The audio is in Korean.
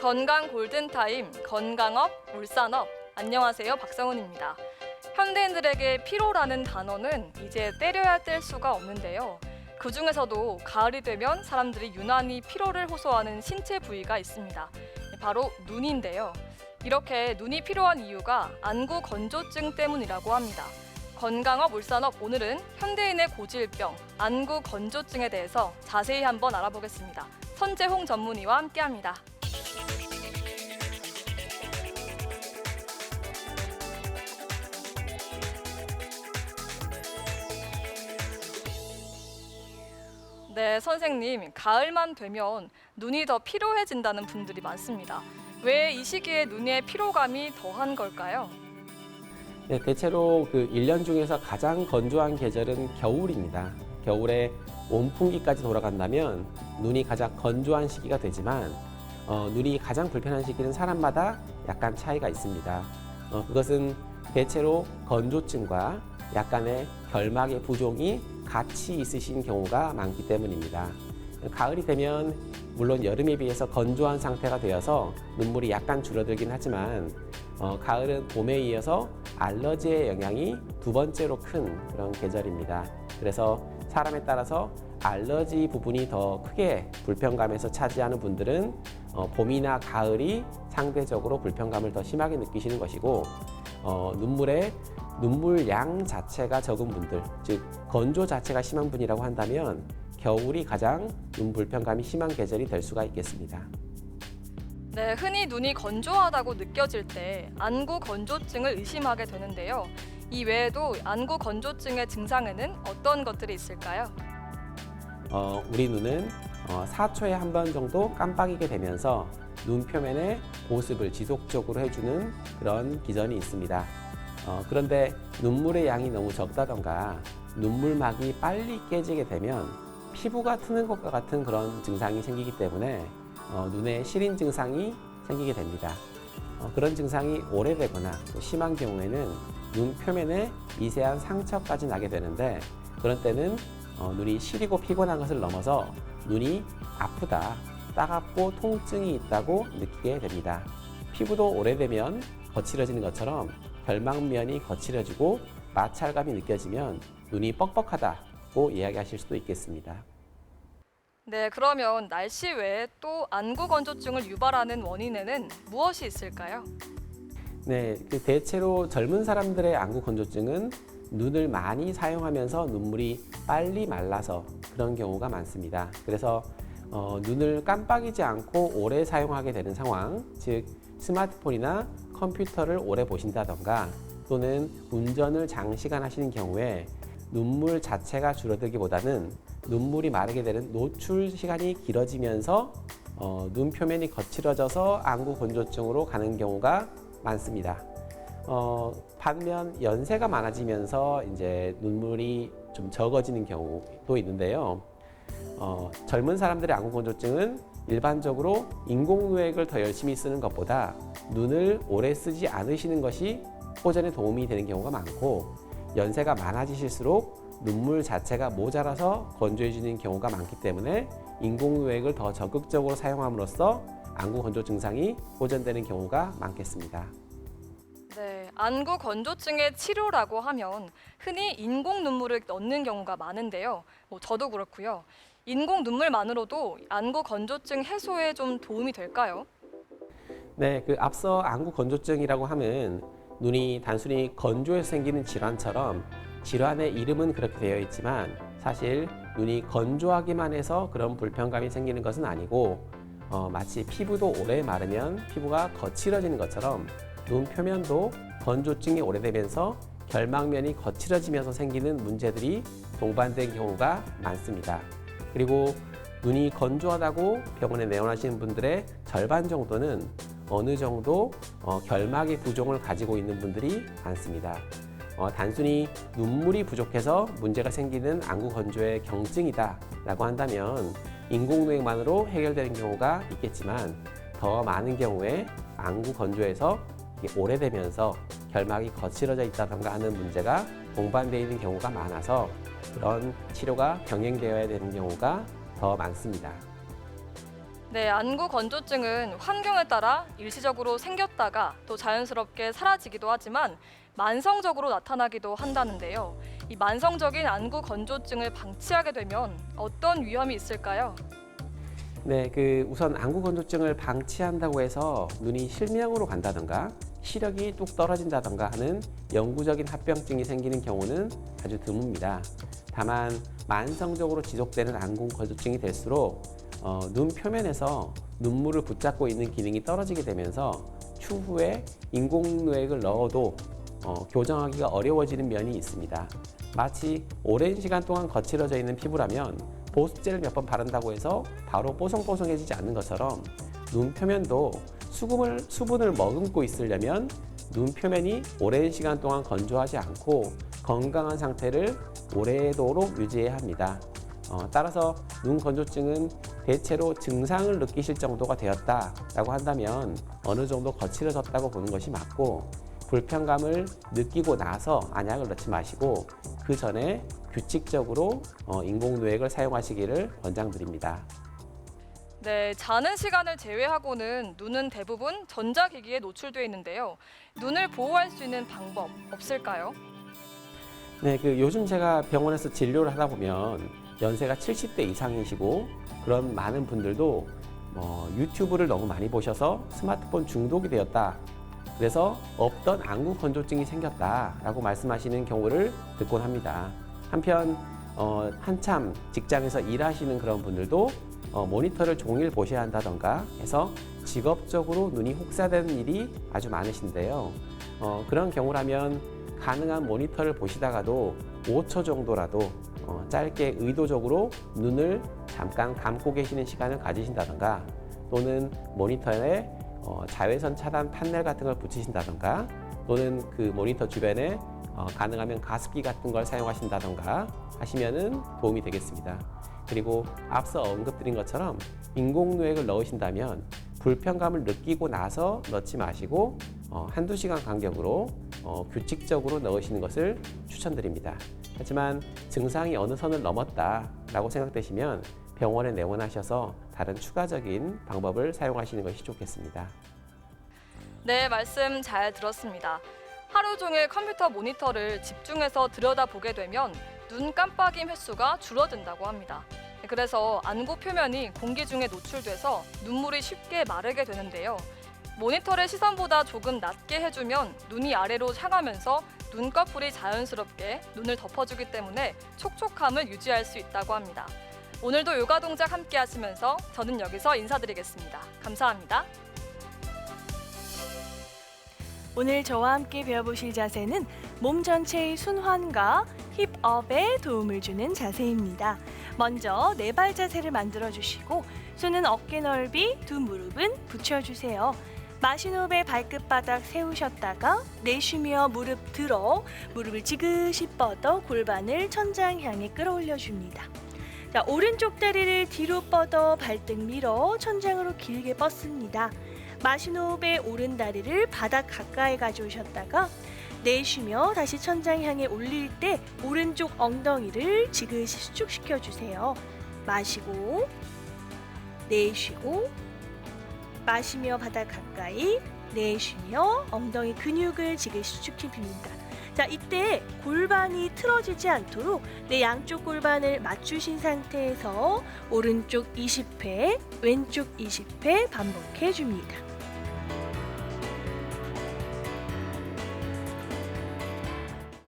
건강 골든타임, 건강업, 울산업. 안녕하세요. 박성훈입니다. 현대인들에게 피로라는 단어는 이제 때려야 뗄 수가 없는데요. 그 중에서도 가을이 되면 사람들이 유난히 피로를 호소하는 신체 부위가 있습니다. 바로 눈인데요. 이렇게 눈이 필요한 이유가 안구 건조증 때문이라고 합니다. 건강업 울산업 오늘은 현대인의 고질병 안구 건조증에 대해서 자세히 한번 알아보겠습니다. 선재홍 전문의와 함께합니다. 네, 선생님. 가을만 되면 눈이 더 피로해진다는 분들이 많습니다. 왜 이 시기에 눈의 피로감이 더한 걸까요? 네, 대체로 그 1년 중에서 가장 건조한 계절은 겨울입니다. 겨울에 온풍기까지 돌아간다면 눈이 가장 건조한 시기가 되지만 어, 눈이 가장 불편한 시기는 사람마다 약간 차이가 있습니다. 어, 그것은 대체로 건조증과 약간의 결막의 부종이 같이 있으신 경우가 많기 때문입니다. 가을이 되면 물론 여름에 비해서 건조한 상태가 되어서 눈물이 약간 줄어들긴 하지만 어, 가을은 봄에 이어서 알러지의 영향이 두 번째로 큰 그런 계절입니다. 그래서 사람에 따라서 알러지 부분이 더 크게 불편감에서 차지하는 분들은 어, 봄이나 가을이 상대적으로 불편감을 더 심하게 느끼시는 것이고 어, 눈물의 눈물 양 자체가 적은 분들, 즉 건조 자체가 심한 분이라고 한다면 겨울이 가장 눈 불편감이 심한 계절이 될 수가 있겠습니다. 네, 흔히 눈이 건조하다고 느껴질 때 안구 건조증을 의심하게 되는데요. 이 외에도 안구 건조증의 증상에는 어떤 것들이 있을까요? 어, 우리 눈은 어, 4초에 한 번 정도 깜빡이게 되면서 눈 표면에 보습을 지속적으로 해주는 그런 기전이 있습니다. 어, 그런데 눈물의 양이 너무 적다던가 눈물막이 빨리 깨지게 되면 피부가 트는 것과 같은 그런 증상이 생기기 때문에 어, 눈에 시린 증상이 생기게 됩니다. 어, 그런 증상이 오래되거나 또 심한 경우에는 눈 표면에 미세한 상처까지 나게 되는데 그런 때는 어, 눈이 시리고 피곤한 것을 넘어서 눈이 아프다, 따갑고 통증이 있다고 느끼게 됩니다. 피부도 오래되면 거칠어지는 것처럼 결막면이 거칠어지고 마찰감이 느껴지면 눈이 뻑뻑하다고 이야기하실 수도 있겠습니다. 네, 그러면 날씨 외에 또 안구 건조증을 유발하는 원인에는 무엇이 있을까요? 네, 그 대체로 젊은 사람들의 안구 건조증은 눈을 많이 사용하면서 눈물이 빨리 말라서 그런 경우가 많습니다. 그래서 어, 눈을 깜빡이지 않고 오래 사용하게 되는 상황, 즉 스마트폰이나 컴퓨터를 오래 보신다던가 또는 운전을 장시간 하시는 경우에 눈물 자체가 줄어들기보다는 눈물이 마르게 되는 노출 시간이 길어지면서 어, 눈 표면이 거칠어져서 안구 건조증으로 가는 경우가 많습니다. 어, 반면 연세가 많아지면서 이제 눈물이 좀 적어지는 경우도 있는데요. 어, 젊은 사람들의 안구 건조증은 일반적으로 인공누액을 더 열심히 쓰는 것보다 눈을 오래 쓰지 않으시는 것이 호전에 도움이 되는 경우가 많고 연세가 많아지실수록 눈물 자체가 모자라서 건조해지는 경우가 많기 때문에 인공누액을 더 적극적으로 사용함으로써 안구 건조 증상이 호전되는 경우가 많겠습니다. 네, 안구 건조증의 치료라고 하면 흔히 인공 눈물을 넣는 경우가 많은데요. 뭐 저도 그렇고요. 인공 눈물만으로도 안구 건조증 해소에 좀 도움이 될까요? 네, 그 앞서 안구 건조증이라고 하면 눈이 단순히 건조해서 생기는 질환처럼 질환의 이름은 그렇게 되어 있지만 사실 눈이 건조하기만 해서 그런 불편감이 생기는 것은 아니고 어, 마치 피부도 오래 마르면 피부가 거칠어지는 것처럼 눈 표면도 건조증이 오래되면서 결막면이 거칠어지면서 생기는 문제들이 동반된 경우가 많습니다. 그리고 눈이 건조하다고 병원에 내원하시는 분들의 절반 정도는 어느 정도 어, 결막의 부종을 가지고 있는 분들이 많습니다. 어, 단순히 눈물이 부족해서 문제가 생기는 안구 건조의 경증이다라고 한다면 인공누액만으로 해결되는 경우가 있겠지만 더 많은 경우에 안구 건조에서 오래되면서 결막이 거칠어져 있다던가 하는 문제가 동반되어 있는 경우가 많아서 그런 치료가 병행되어야 되는 경우가 더 많습니다. 네, 안구 건조증은 환경에 따라 일시적으로 생겼다가 또 자연스럽게 사라지기도 하지만 만성적으로 나타나기도 한다는데요. 이 만성적인 안구 건조증을 방치하게 되면 어떤 위험이 있을까요? 네, 그 우선 안구 건조증을 방치한다고 해서 눈이 실명으로 간다던가 시력이 뚝 떨어진다던가 하는 영구적인 합병증이 생기는 경우는 아주 드뭅니다. 다만 만성적으로 지속되는 안구 건조증이 될수록 어, 눈 표면에서 눈물을 붙잡고 있는 기능이 떨어지게 되면서 추후에 인공누액을 넣어도 어, 교정하기가 어려워지는 면이 있습니다. 마치 오랜 시간 동안 거칠어져 있는 피부라면 보습제를 몇 번 바른다고 해서 바로 뽀송뽀송해지지 않는 것처럼 눈 표면도 수분을, 수분을 머금고 있으려면 눈 표면이 오랜 시간 동안 건조하지 않고 건강한 상태를 오래도록 유지해야 합니다. 어, 따라서 눈 건조증은 대체로 증상을 느끼실 정도가 되었다라고 한다면 어느 정도 거칠어졌다고 보는 것이 맞고 불편감을 느끼고 나서 안약을 넣지 마시고 그 전에 규칙적으로 어, 인공누액을 사용하시기를 권장드립니다. 네, 자는 시간을 제외하고는 눈은 대부분 전자기기에 노출되어 있는데요. 눈을 보호할 수 있는 방법 없을까요? 네, 그 요즘 제가 병원에서 진료를 하다 보면 연세가 70대 이상이시고 그런 많은 분들도 뭐 유튜브를 너무 많이 보셔서 스마트폰 중독이 되었다. 그래서 없던 안구 건조증이 생겼다라고 말씀하시는 경우를 듣곤 합니다. 한편 어, 한참 직장에서 일하시는 그런 분들도 어, 모니터를 종일 보셔야 한다던가 해서 직업적으로 눈이 혹사되는 일이 아주 많으신데요. 어, 그런 경우라면 가능한 모니터를 보시다가도 5초 정도라도 어, 짧게 의도적으로 눈을 잠깐 감고 계시는 시간을 가지신다던가 또는 모니터에 어, 자외선 차단 판넬 같은 걸 붙이신다던가 또는 그 모니터 주변에 어, 가능하면 가습기 같은 걸 사용하신다던가 하시면은 도움이 되겠습니다. 그리고 앞서 언급드린 것처럼 인공누액을 넣으신다면 불편감을 느끼고 나서 넣지 마시고 어, 한두 시간 간격으로 어, 규칙적으로 넣으시는 것을 추천드립니다. 하지만 증상이 어느 선을 넘었다라고 생각되시면 병원에 내원하셔서 다른 추가적인 방법을 사용하시는 것이 좋겠습니다. 네, 말씀 잘 들었습니다. 하루 종일 컴퓨터 모니터를 집중해서 들여다보게 되면 눈 깜빡임 횟수가 줄어든다고 합니다. 그래서 안구 표면이 공기 중에 노출돼서 눈물이 쉽게 마르게 되는데요. 모니터를 시선보다 조금 낮게 해주면 눈이 아래로 향하면서 눈꺼풀이 자연스럽게 눈을 덮어주기 때문에 촉촉함을 유지할 수 있다고 합니다. 오늘도 요가 동작 함께 하시면서 저는 여기서 인사드리겠습니다. 감사합니다. 오늘 저와 함께 배워보실 자세는 몸 전체의 순환과 힙업에 도움을 주는 자세입니다. 먼저 네 발 자세를 만들어 주시고 손은 어깨 넓이, 두 무릎은 붙여 주세요. 마신 호흡에 발끝바닥 세우셨다가 내쉬며 무릎 들어 무릎을 지그시 뻗어 골반을 천장 향해 끌어올려 줍니다. 자, 오른쪽 다리를 뒤로 뻗어 발등 밀어 천장으로 길게 뻗습니다. 마신 호흡에 오른 다리를 바닥 가까이 가져오셨다가 내쉬며 다시 천장 향해 올릴 때 오른쪽 엉덩이를 지그시 수축시켜 주세요. 마시고 내쉬고 마시며 바닥 가까이 내쉬며 엉덩이 근육을 지그시 수축해 줍니다. 자, 이때 골반이 틀어지지 않도록 내 양쪽 골반을 맞추신 상태에서 오른쪽 20회, 왼쪽 20회 반복해 줍니다.